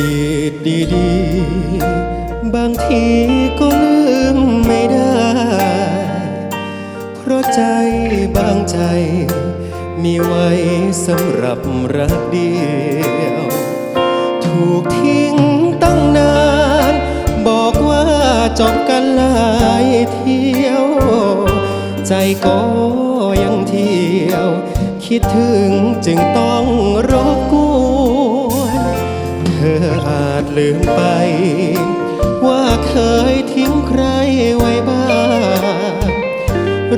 ดีตดีๆ บางทีก็ลืมไม่ได้ เพราะใจบางใจ มีไว้สำหรับรักเดียว ถูกทิ้งตั้งนาน บอกว่าจบกันหลายเที่ยว ใจก็ยังเที่ยว คิดถึงจึงต้องรบกวน จลืมไป ว่าเคยทิ้งใครไว้บ้าง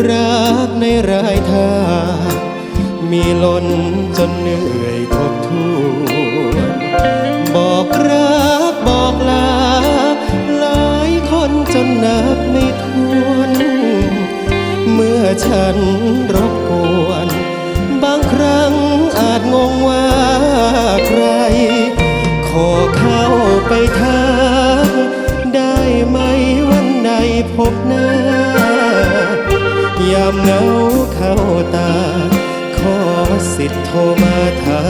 รักในรายทางมีล้นจนเหนื่อยทบทวนบอกรักบอกลา หลายคนจนนับไม่ถ้วน เมื่อฉันรบกวน บางครั้งอาจงงว่า ไปทางได้ไหมวันใดพบหน้า ยามเหงาเข้าตา ขอสิทธิ์โทรมาถา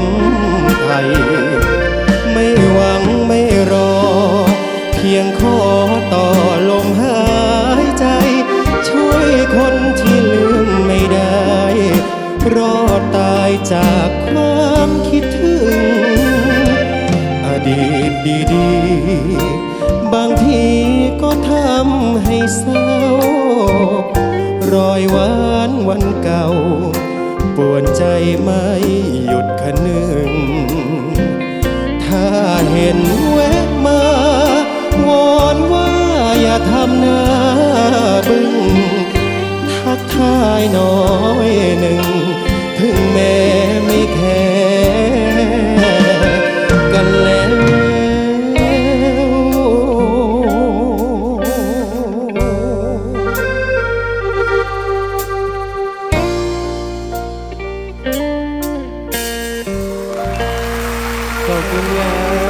มไทย ไม่หวังไม่รอ เพียงขอต่อลมหายใจ ช่วยคนที่ลืมไม่ได้ รอดตายจากความคิด ดีๆ บางทีก็ทำให้เศร้ารอยหวานวันเก่า ปวนใจไม่หยุดคะนึง ถ้าเห็นแวะมาวอนว่าอย่าทำหน้าบึ้งทักทายหนอ the.